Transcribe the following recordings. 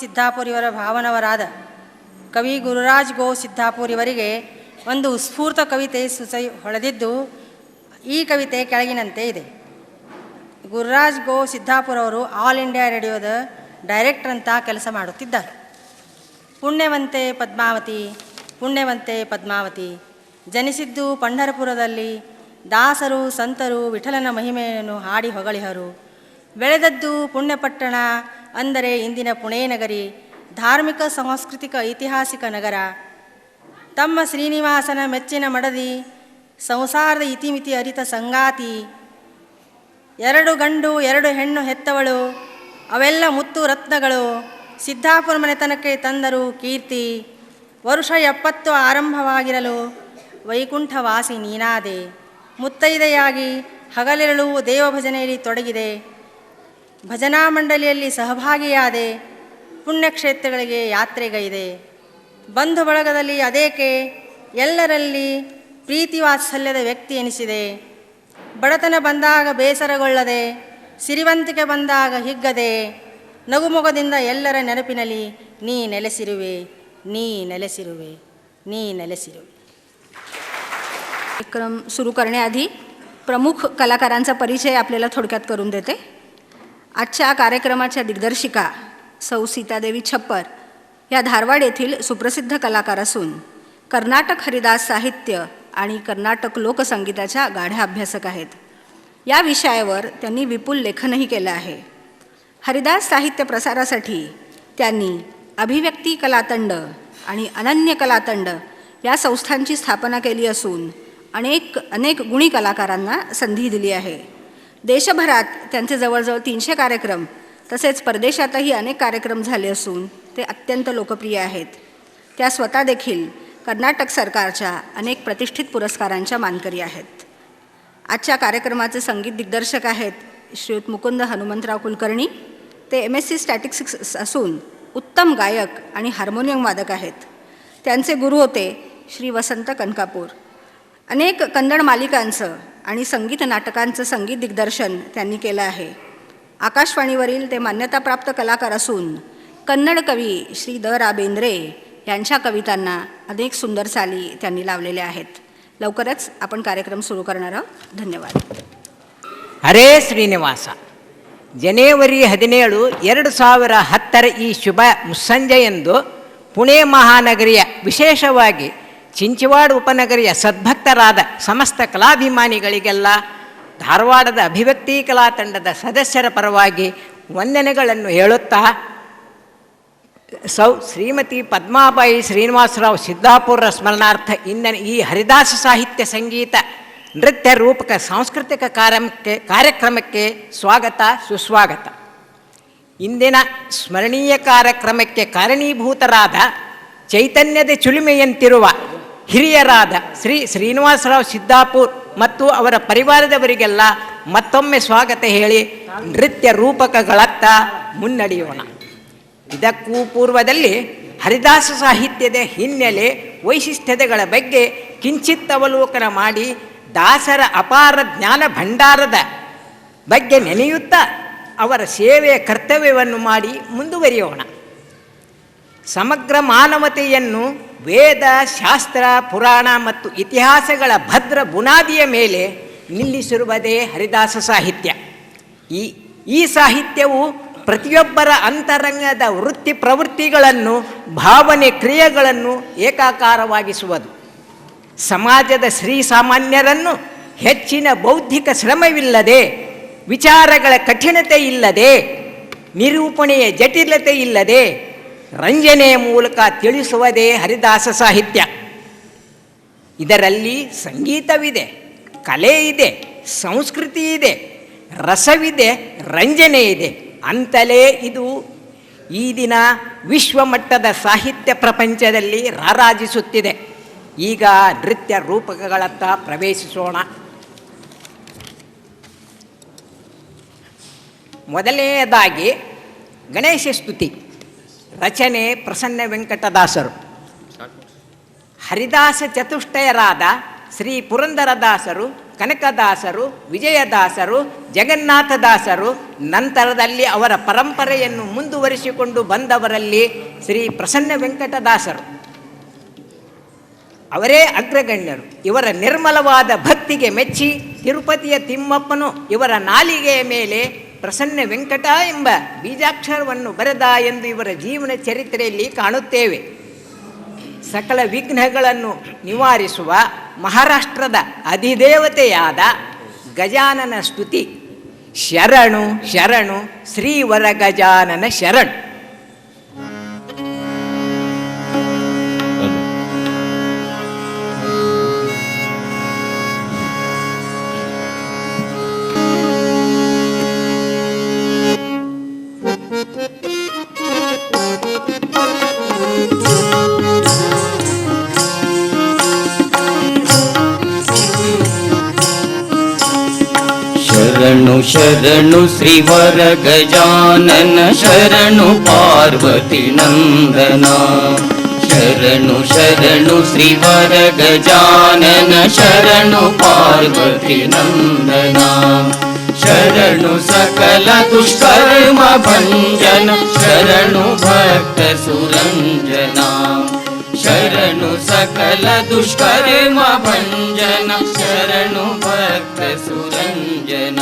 ಸಿದ್ದಾಪುರ್ ಇವರ ಭಾವನವರಾದ ಕವಿ ಗುರುರಾಜ್ ಗೋ ಸಿದ್ಧಾಪುರಿಯವರಿಗೆ ಒಂದು ಸ್ಫೂರ್ತ ಕವಿತೆ ಸುಸೈ ಹೊಳೆದಿದ್ದು ಈ ಕವಿತೆ ಕೆಳಗಿನಂತೆ ಇದೆ. ಗುರುರಾಜ್ ಗೋ ಸಿದ್ಧಾಪುರವರು ಆಲ್ ಇಂಡಿಯಾ ರೇಡಿಯೋದ ಡೈರೆಕ್ಟರ್ ಅಂತ ಕೆಲಸ ಮಾಡುತ್ತಿದ್ದಾರೆ. ಪುಣ್ಯವಂತೆ ಪದ್ಮಾವತಿ ಪುಣ್ಯವಂತೆ ಪದ್ಮಾವತಿ, ಜನಿಸಿದ್ದು ಪಂಢರಪುರದಲ್ಲಿ ದಾಸರು ಸಂತರು ವಿಠಲನ ಮಹಿಮೆಯನ್ನು ಹಾಡಿ ಹೊಗಳಿಹರು, ಬೆಳೆದದ್ದು ಪುಣ್ಯಪಟ್ಟಣ ಅಂದರೆ ಇಂದಿನ ಪುಣೆ ನಗರಿ ಧಾರ್ಮಿಕ, ಸಾಂಸ್ಕೃತಿಕ, ಐತಿಹಾಸಿಕ ನಗರ. ತಮ್ಮ ಶ್ರೀನಿವಾಸನ ಮೆಚ್ಚಿನ ಮಡದಿ, ಸಂಸಾರದ ಇತಿಮಿತಿ ಅರಿತ ಸಂಗಾತಿ, ಎರಡು ಗಂಡು, ಎರಡು ಹೆಣ್ಣು ಹೆತ್ತವಳು, ಅವೆಲ್ಲ ಮುತ್ತು ರತ್ನಗಳು, ಸಿದ್ದಾಪುರ ಮನೆತನಕ್ಕೆ ತಂದರು ಕೀರ್ತಿ, ವರುಷ ಎಪ್ಪತ್ತು ಆರಂಭವಾಗಿರಲು ವೈಕುಂಠವಾಸಿ ನೀನಾದೆ. ಮುತ್ತೈದೆಯಾಗಿ ಹಗಲಿರಳು ದೇವಭಜನೆಯಲ್ಲಿ ತೊಡಗಿದೆ. ಭಜನಾ ಮಂಡಳಿಯಲ್ಲಿ ಸಹಭಾಗಿಯಾದೆ ಪುಣ್ಯಕ್ಷೇತ್ರಗಳಿಗೆ ಯಾತ್ರೆಗೈದೆ ಬಂಧು ಬಳಗದಲ್ಲಿ ಅದೇಕೆ ಎಲ್ಲರಲ್ಲಿ ಪ್ರೀತಿ ವಾತ್ಸಲ್ಯದ ವ್ಯಕ್ತಿ ಎನಿಸಿದೆ ಬಡತನ ಬಂದಾಗ ಬೇಸರಗೊಳ್ಳದೆ ಸಿರಿವಂತಿಕೆ ಬಂದಾಗ ಹಿಗ್ಗದೆ ನಗುಮೊಗದಿಂದ ಎಲ್ಲರ ನೆನಪಿನಲ್ಲಿ ನೀ ನೆಲೆಸಿರುವೆ ನೀ ನೆಲೆಸಿರುವೆ ನೀ ನೆಲೆಸಿರುವೆ कार्यक्रम सुरू करण्याआधी प्रमुख कलाकारांचा परिचय आपल्याला थोडक्यात करून देते आजच्या कार्यक्रमाच्या दिग्दर्शिका सौ सीतादेवी छप्पर या धारवाड येथील सुप्रसिद्ध कलाकार असून कर्नाटक हरिदास साहित्य आणि कर्नाटक लोकसंगीताच्या गाढ्या अभ्यासक आहेत. या विषयावर त्यांनी विपुल लेखनही केलं आहे. हरिदास साहित्य प्रसारासाठी त्यांनी अभिव्यक्ती कलातंड आणि अनन्य कलातंड या संस्थांची स्थापना केली असून अनेक अनेक गुणी कलाकारांना संधी दिली आहे. देशभरात त्यांचे जवळजवळ तीनशे कार्यक्रम तसेच परदेशातही अनेक कार्यक्रम झाले असून ते अत्यंत लोकप्रिय आहेत. त्या स्वतः देखील कर्नाटक सरकारच्या अनेक प्रतिष्ठित पुरस्कारांच्या मानकरी आहेत. आजच्या कार्यक्रमाचे संगीत दिग्दर्शक आहेत श्रीयुत मुकुंद हनुमंतराव कुलकर्णी. ते एम एस सी स्टॅटिक्स असून उत्तम गायक आणि हार्मोनियम वादक आहेत. त्यांचे गुरु होते श्री वसंत कनकापूर. अनेक कन्नड मालिकांचं आणि संगीत नाटकांचं संगीत दिग्दर्शन त्यांनी केलं आहे आकाशवाणीवरील ते मान्यताप्राप्त कलाकार असून कन्नड कवी श्री द रा बेंद्रे यांच्या कवितांना अनेक सुंदर चाली त्यांनी लावलेल्या आहेत लवकरच आपण कार्यक्रम सुरू करणार आहोत धन्यवाद ಹರೇ ಶ್ರೀನಿವಾಸ ಜನವರಿ ಹದಿನೇಳು ಎರಡು ಸಾವಿರ ಹತ್ತರ ಈ ಶುಭ ಮುಸ್ಸಂಜೆಯಂದು ಪುಣೆ ಮಹಾನಗರಿಯ ವಿಶೇಷವಾಗಿ ಚಿಂಚವಾಡ ಉಪನಗರಿಯ ಸದ್ಭಕ್ತರಾದ ಸಮಸ್ತ ಕಲಾಭಿಮಾನಿಗಳಿಗೆಲ್ಲ ಧಾರವಾಡದ ಅಭಿವ್ಯಕ್ತಿ ಕಲಾ ತಂಡದ ಸದಸ್ಯರ ಪರವಾಗಿ ವಂದನೆಗಳನ್ನು ಹೇಳುತ್ತಾ, ಸೌ ಶ್ರೀಮತಿ ಪದ್ಮಾಬಾಯಿ ಶ್ರೀನಿವಾಸರಾವ್ ಸಿದ್ದಾಪುರ ಸ್ಮರಣಾರ್ಥ ಇಂದನ ಈ ಹರಿದಾಸ ಸಾಹಿತ್ಯ ಸಂಗೀತ ನೃತ್ಯ ರೂಪಕ ಸಾಂಸ್ಕೃತಿಕ ಕಾರ್ಯಕ್ಕೆ, ಕಾರ್ಯಕ್ರಮಕ್ಕೆ ಸ್ವಾಗತ, ಸುಸ್ವಾಗತ. ಇಂದಿನ ಸ್ಮರಣೀಯ ಕಾರ್ಯಕ್ರಮಕ್ಕೆ ಕಾರಣೀಭೂತರಾದ ಚೈತನ್ಯದ ಚುಲಿಮೆಯಂತಿರುವ ಹಿರಿಯರಾದ ಶ್ರೀ ಶ್ರೀನಿವಾಸರಾವ್ ಸಿದ್ದಾಪುರ್ ಮತ್ತು ಅವರ ಪರಿವಾರದವರಿಗೆಲ್ಲ ಮತ್ತೊಮ್ಮೆ ಸ್ವಾಗತ ಹೇಳಿ ನೃತ್ಯ ರೂಪಕಗಳತ್ತ ಮುನ್ನಡೆಯೋಣ. ಇದಕ್ಕೂ ಪೂರ್ವದಲ್ಲಿ ಹರಿದಾಸ ಸಾಹಿತ್ಯದ ಹಿನ್ನೆಲೆ ವೈಶಿಷ್ಟ್ಯತೆಗಳ ಬಗ್ಗೆ ಕಿಂಚಿತ್ ಅವಲೋಕನ ಮಾಡಿ ದಾಸರ ಅಪಾರ ಜ್ಞಾನ ಭಂಡಾರದ ಬಗ್ಗೆ ನೆನೆಯುತ್ತಾ ಅವರ ಸೇವೆಯ ಕರ್ತವ್ಯವನ್ನು ಮಾಡಿ ಮುಂದುವರಿಯೋಣ. ಸಮಗ್ರ ಮಾನವತೆಯನ್ನು ವೇದ, ಶಾಸ್ತ್ರ, ಪುರಾಣ ಮತ್ತು ಇತಿಹಾಸಗಳ ಭದ್ರ ಬುನಾದಿಯ ಮೇಲೆ ನಿಲ್ಲಿಸಿರುವುದೇ ಹರಿದಾಸ ಸಾಹಿತ್ಯ. ಈ ಈ ಸಾಹಿತ್ಯವು ಪ್ರತಿಯೊಬ್ಬರ ಅಂತರಂಗದ ವೃತ್ತಿ ಪ್ರವೃತ್ತಿಗಳನ್ನು, ಭಾವನೆ ಕ್ರಿಯೆಗಳನ್ನು ಏಕಾಕಾರವಾಗಿಸುವುದು. ಸಮಾಜದ ಶ್ರೀಸಾಮಾನ್ಯರನ್ನು ಹೆಚ್ಚಿನ ಬೌದ್ಧಿಕ ಶ್ರಮವಿಲ್ಲದೆ, ವಿಚಾರಗಳ ಕಠಿಣತೆ ಇಲ್ಲದೆ, ನಿರೂಪಣೆಯ ಜಟಿಲತೆ ಇಲ್ಲದೆ ರಂಜನೆಯ ಮೂಲಕ ತಿಳಿಸುವುದೇ ಹರಿದಾಸ ಸಾಹಿತ್ಯ. ಇದರಲ್ಲಿ ಸಂಗೀತವಿದೆ, ಕಲೆ ಇದೆ, ಸಂಸ್ಕೃತಿ ಇದೆ, ರಸವಿದೆ, ರಂಜನೆ ಇದೆ. ಅಂತಲೇ ಇದು ಈ ದಿನ ವಿಶ್ವಮಟ್ಟದ ಸಾಹಿತ್ಯ ಪ್ರಪಂಚದಲ್ಲಿ ರಾರಾಜಿಸುತ್ತಿದೆ. ಈಗ ನೃತ್ಯ ರೂಪಕಗಳತ್ತ ಪ್ರವೇಶಿಸೋಣ. ಮೊದಲನೆಯದಾಗಿ ಗಣೇಶ ಸ್ತುತಿ. ರಚನೆ ಪ್ರಸನ್ನ ವೆಂಕಟದಾಸರು. ಹರಿದಾಸ ಚತುಷ್ಟಯರಾದ ಶ್ರೀ ಪುರಂದರದಾಸರು, ಕನಕದಾಸರು, ವಿಜಯದಾಸರು, ಜಗನ್ನಾಥದಾಸರು ನಂತರದಲ್ಲಿ ಅವರ ಪರಂಪರೆಯನ್ನು ಮುಂದುವರಿಸಿಕೊಂಡು ಬಂದವರಲ್ಲಿ ಶ್ರೀ ಪ್ರಸನ್ನ ವೆಂಕಟದಾಸರು. ಅವರೇ ಅಗ್ರಗಣ್ಯರು. ಇವರ ನಿರ್ಮಲವಾದ ಭಕ್ತಿಗೆ ಮೆಚ್ಚಿ ತಿರುಪತಿಯ ತಿಮ್ಮಪ್ಪನು ಇವರ ನಾಲಿಗೆಯ ಮೇಲೆ ಪ್ರಸನ್ನ ವೆಂಕಟ ಎಂಬ ಬೀಜಾಕ್ಷರವನ್ನು ಬರೆದ ಎಂದು ಇವರ ಜೀವನ ಚರಿತ್ರೆಯಲ್ಲಿ ಕಾಣುತ್ತೇವೆ. ಸಕಲ ವಿಘ್ನಗಳನ್ನು ನಿವಾರಿಸುವ ಮಹಾರಾಷ್ಟ್ರದ ಅಧಿದೇವತೆಯಾದ ಗಜಾನನ ಸ್ತುತಿ. ಶರಣು ಶರಣು, ಶ್ರೀವರ ಗಜಾನನ ಶರಣು. शरणश्रीवर गजानन शरणु पार्वति नन्दना। शरणु शरणश्रीवर गजानन शरणु पार्वती नन्दना। शरणसकल दुष्कर मभञ्जन शरणुभक् सुरञ्जना। शरणसकल दुष्कर मभञ्जन शरणुभक्तसुरञ्जन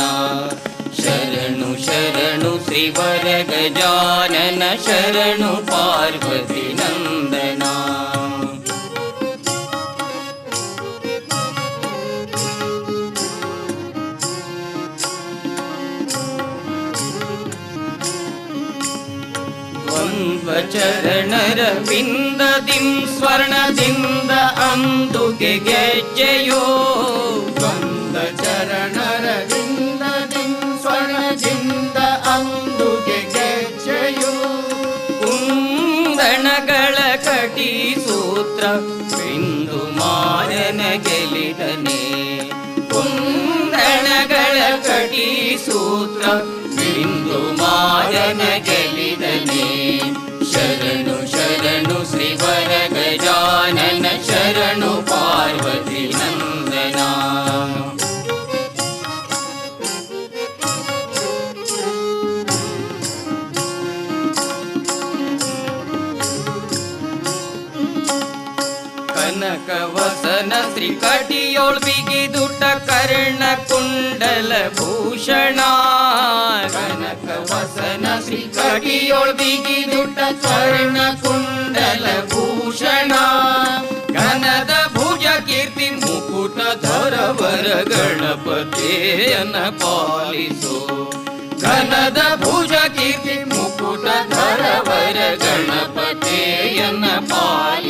श्रीवरगजानन शरणु पार्वती नन्दना। चरणरविन्ददिं स्वर्णदिन्द अन्दुके गजयो द्वन्द्वचरण ಸೂತ್ರ ಬಿಂದು ಮಾರನ ಗೆಲಿದನೆ ಕುಂದಣಗಳ ಕಟಿ ಸೂತ್ರ ಬಿಂದು ಮಾರನ ಗೆಲಿದನೆ ಶರಣು ಶರಣು ಶ್ರೀವರ ಗಜಾನನ ಶರಣು ಪಾರ್ವತಿ ನಂದನ ವಸನ ಶ್ರೀ ಕಟಿಯೋಳ್ ಬಿಗಿದುಟ ಕರ್ಣ ಕುಂಡಲ ಭೂಷಣ ಕನಕ ವಸನ ಶ್ರೀ ಕಟಿಯೋಳ್ ಬಿಗಿದುಟ ಕರ್ಣ ಕುಂಡಲ ಭೂಷಣ ಘನದ ಭುಜ ಕೀರ್ತಿ ಮುಕುಟ ಧರವರ ಗಣಪತಿಯನ ಪಾಲಿಸೋ ಘನದ ಭುಜ ಕೀರ್ತಿ ಮುಕುಟ ಧರವರ ಗಣಪತಿಯನ ಪಾಲಿಸೋ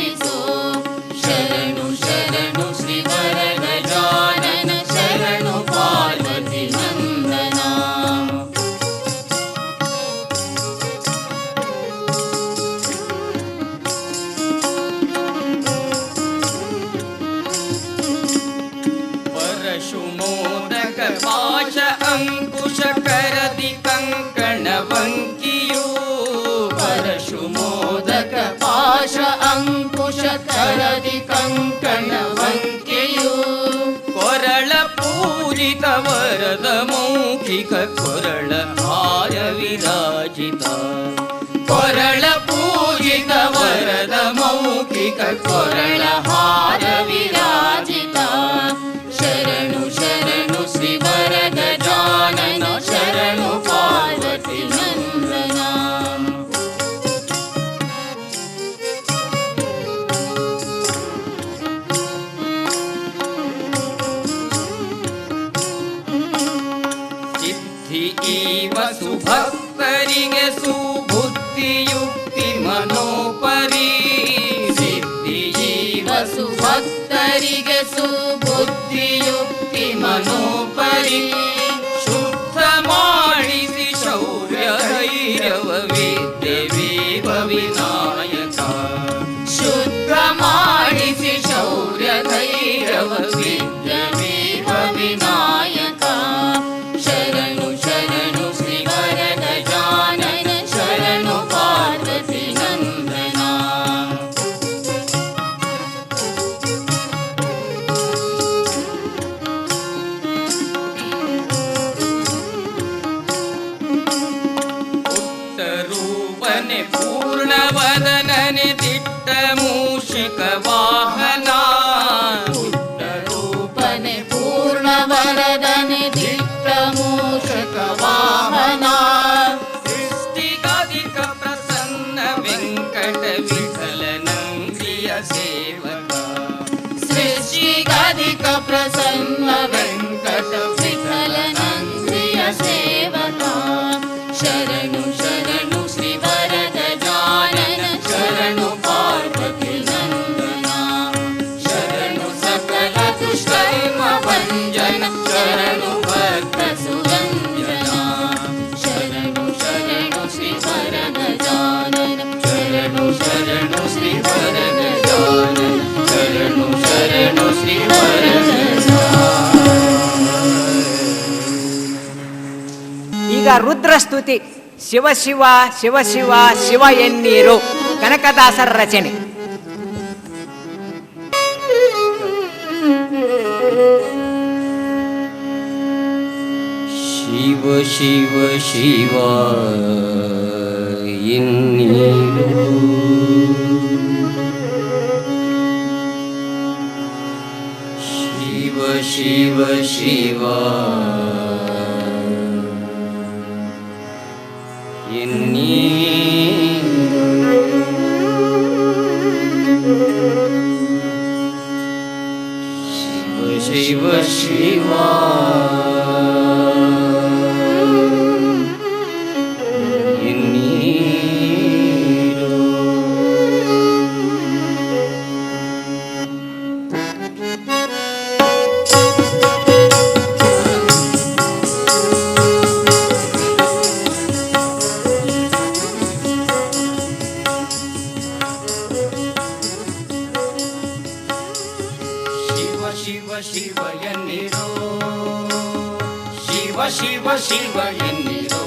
கொரள प्रसन्न ರುದ್ರಸ್ತುತಿ ಶಿವ ಶಿವ ಶಿವ ಶಿವ ಶಿವ ಎನ್ನೀರು. ಕನಕದಾಸರ ರಚನೆ. ಶಿವ ಶಿವ ಶಿವ ಎನ್ನೀರು. ಶಿವ ಶಿವ ಶಿವ ಶಿವ ಶಿವ ಎನ್ನಿರೋ. ಶಿವ ಶಿವ ಶಿವ ಎನ್ನಿರೋ.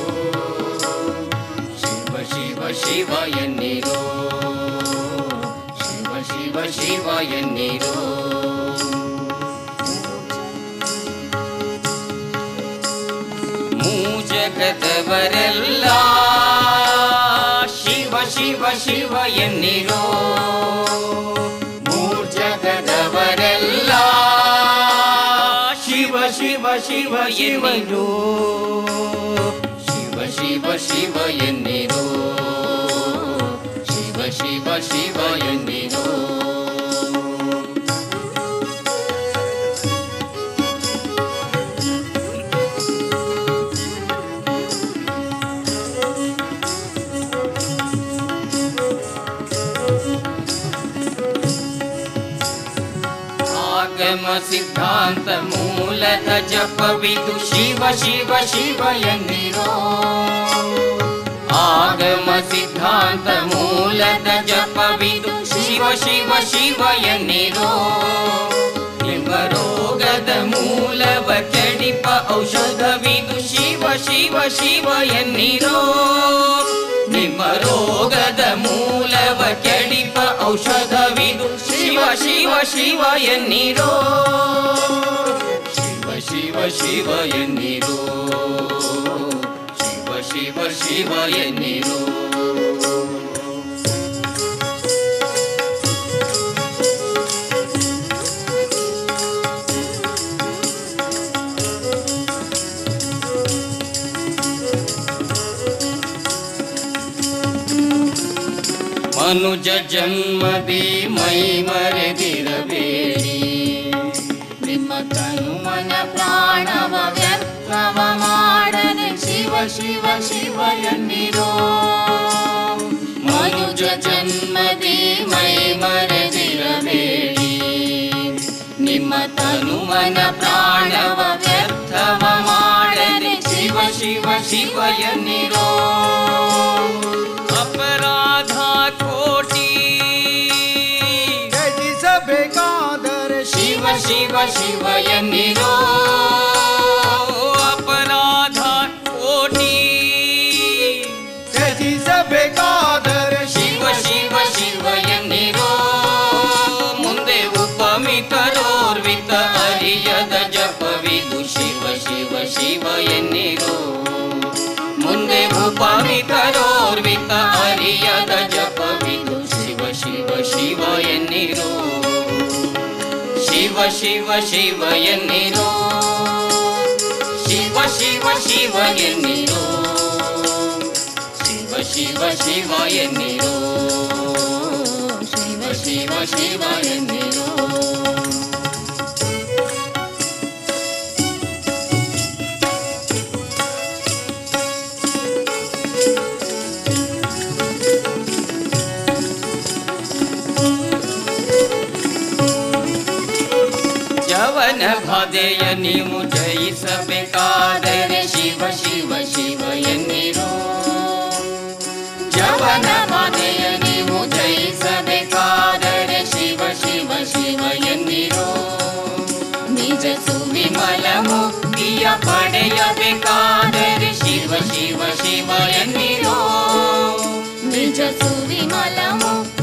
ಶಿವ ಶಿವ ಶಿವ ಎನ್ನಿರೋ. ಶಿವ ಶಿವ ಶಿವ ಎನ್ನಿರೋ. ಜಗದವರೆಲ್ಲ ಶಿವ ಶಿವ ಶಿವ ಎನ್ನಿರೋ. ಶಿವ ಶಿವ ಎನ್ನಿರೋ ಶಿವ ಶಿವ ಶಿವ ಎನ್ನಿರೋ ಶಿವ ಶಿವ ಶಿವ ಎನ್ನಿರೋ सिद्धान्तमूलत जपविदु शिव शिव शिवयन्निरो आगमसिद्धान्तमूलत जपविदु शिव शिव शिवयन्निरो निमरोगद मूलव चडिप औषधविदु शिव शिव शिवयन्निरो निमरोगद मूलव चडिप औषध ಶಿವ ಶಿವ ಎನ್ನಿರೋ. ಶಿವ ಶಿವ ಶಿವ ಎನ್ನಿರೋ. ಶಿವ ಶಿವ ಶಿವ ಎನ್ನಿರೋ. ಮನುಜ ಜನ್ಮದಿ ಮೈ ಮರೆದಿರಬೇಡಿ ನಿಮ್ಮ ತನು ಮನ ಪ್ರಾಣವ ವ್ಯರ್ಥವ ಮಾಡದೆ ಶಿವ ಶಿವ ಶಿವ ಎನ್ನಿರೋ ಮನುಜ ಜನ್ಮದಿ ಮೈ ಮರೆದಿರಬೇಡಿ ನಿಮ್ಮ ತನು ಮನ ಪ್ರಾಣವ ವ್ಯರ್ಥವ ಮಾಡದೆ ಶಿವ ಶಿವ ಶಿವ ಎನ್ನಿರೋ शिवय निरो अपराधा कोणी सभर शिव शिव शिवय निरो मुन्दे गुपविरोर्वितरि यद जि शिव शिव शिव निरो ಶಿವ ಶಿವ ಶಿವ ಎನ್ನಿರೋ ಶಿವ ಶಿವ ಶಿವ ಎನ್ನಿರೋ ಶಿವ ಶಿವ ಶಿವ ಎನ್ನಿರೋ ಶಿವ ಶಿವ ಶಿವ ಎನ್ನಿರೋ मन भदयनि मुजयि सबे कादर शिव शिव शिव यनी रो। जवन भदयनि मुजयि सबे कादर शिव शिव शिव यनी रो। निज सुविमल मुक्तिय बेकार बेकादर शिव शिव शिव यनी रो। निज सुविमल मुक्ति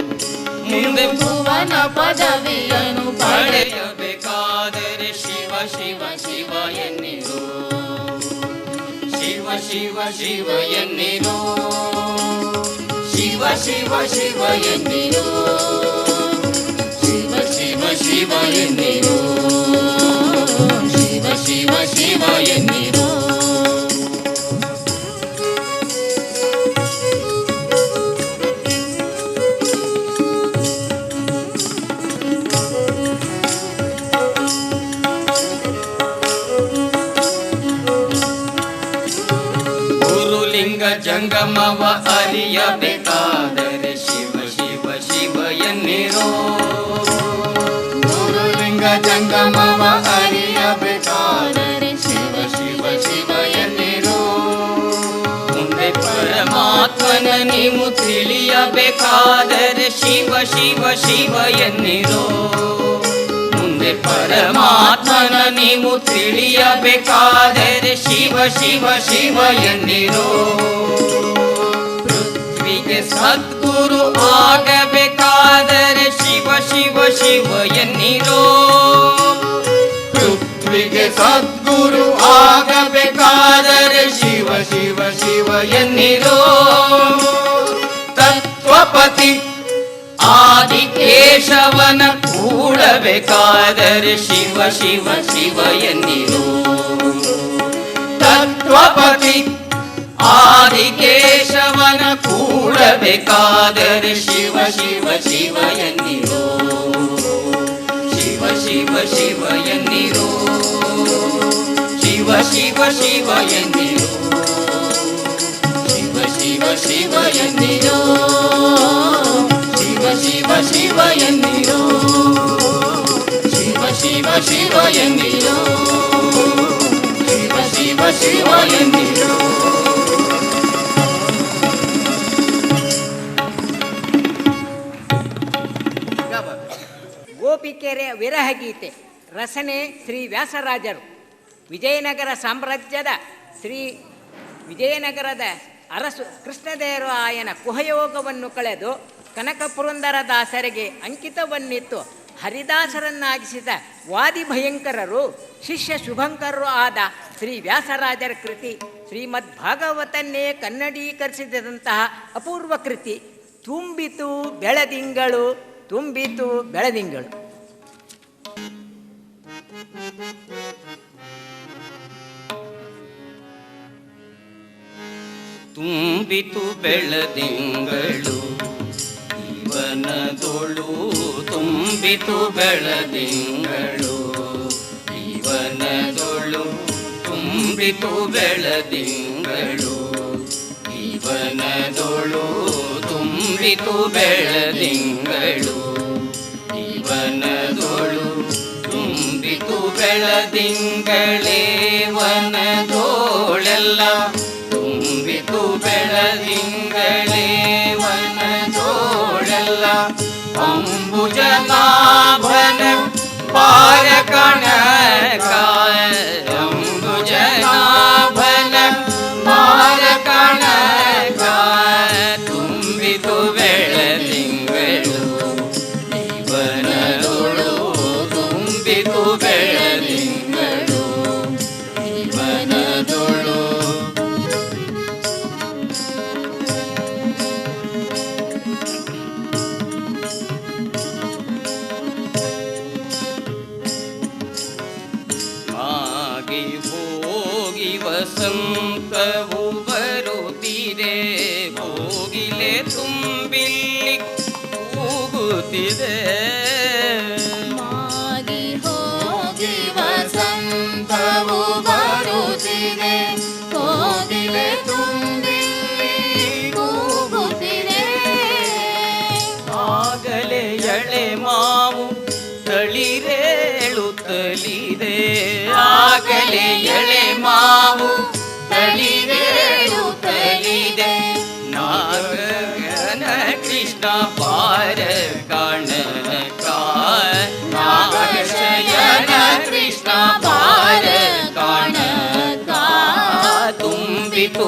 ಮುಂದೆ ಭುವನ ಪದವಿಯನ್ನು ಪಡೆಯಬೇಕಾದರೆ ಶಿವ ಶಿವ ಶಿವ ಎನ್ನಿರು. ಶಿವ ಶಿವ ಶಿವ ಎನ್ನಿರು. ಶಿವ ಶಿವ ಶಿವ ಎನ್ನಿರು. ಶಿವ ಶಿವ ಶಿವ ಎನ್ನಿರೋ. ತಿಳಿಯಬೇಕಾದರೆ ಶಿವ ಶಿವ ಶಿವ ಎನ್ನಿರೋ. ಮುಂದೆ ಪರಮಾತ್ಮನ ನೀವು ತಿಳಿಯಬೇಕಾದರೆ ಶಿವ ಶಿವ ಶಿವ ಎನ್ನಿರೋ. ಪೃಥ್ವಿಗೆ ಸದ್ಗುರು ಆಗಬೇಕಾದರೆ ಶಿವ ಶಿವ ಶಿವ ಎನ್ನಿರೋ. ಪೃಥ್ವಿಗೆ ಸದ್ಗುರು ಆಗಬೇಕಾದರೆ ಶಿವ ಶಿವ ಶಿವ ಎನ್ನಿರೋ. ತತ್ವಪತಿ ಆದಿಕೇಶವನ ಕೂಡಬೇಕಾದರೆ ಶಿವ ಶಿವ ಶಿವ ಎಂದಿರು. ತತ್ವಪತಿ ಆದಿಕೇಶವನ ಕೂಡಬೇಕಾದರೆ ಶಿವ ಶಿವ ಶಿವ ಎಂದಿರು. ಶಿವ ಶಿವ ಶಿವ ಎಂದಿರು. ಶಿವ ಶಿವ ಶಿವ ಎನ್ನಿರೋ ಶಿವ ಶಿವ ಎನ್ನಿರೋ ಶಿವ ಶಿವ ಶಿವ ಎನ್ನಿರೋ ಶಿವ ಶಿವ ಶಿವ ಎನ್ನಿರೋ ಶಿವ ಶಿವ ಶಿವ ಎನ್ನಿರೋ ಗೋಪಿಕೆರೆ ವಿರಹ ಗೀತೆ, ರಸನೆ ಶ್ರೀ ವ್ಯಾಸರಾಜರು. ವಿಜಯನಗರ ಸಾಮ್ರಾಜ್ಯದ ಶ್ರೀ ವಿಜಯನಗರದ ಅರಸು ಕೃಷ್ಣದೇವರಾಯನ ಕುಹಯೋಗವನ್ನು ಕಳೆದು ಕನಕ ಪುರಂದರ ದಾಸರಿಗೆ ಅಂಕಿತವನ್ನಿತ್ತು. ಹರಿದಾಸರನ್ನಾಗಿಸಿದ ವಾದಿ ಭಯಂಕರರು ಶಿಷ್ಯ ಶುಭಂಕರರು ಆದ ಶ್ರೀ ವ್ಯಾಸರಾಜರ ಕೃತಿ, ಶ್ರೀಮದ್ ಭಾಗವತನ್ನೇ ಕನ್ನಡೀಕರಿಸಿದಂತಹ ಅಪೂರ್ವ ಕೃತಿ, ತುಂಬಿತು ಬೆಳದಿಂಗಳು ತುಂಬಿತು ಬೆಳದಿಂಗಳು. ತುಂಬಿತು ಬೆಳದಿಂಗಳು, ಇವನದೊಳು ತುಂಬಿತು ಬೆಳದಿಂಗಳು, ಇವನದೊಳು ತುಂಬಿತು ಬೆಳದಿಂಗಳು, ಇವನದೊಳು ತುಂಬಿತು ಬೆಳದಿಂಗಳು, ಇವನದೊಳು ತುಂಬಿತು ಬೆಳದಿಂಗಳೇ, ವನದೋಳೆಲ್ಲ തിങ്കളേ വനജോഴല്ല അംബുജനാഭന പാരകണ ಎಳೆ ಎಳೆ ಮಾವು ತಳಿದೆಯು ತಳಿದೆ ನಾಗನ ಕೃಷ್ಣ ಪಾರ ಕಾಣ ನಾಗಶಯನ ಕೃಷ್ಣ ಪಾರ ಕಾಣ ತುಂಬಿತು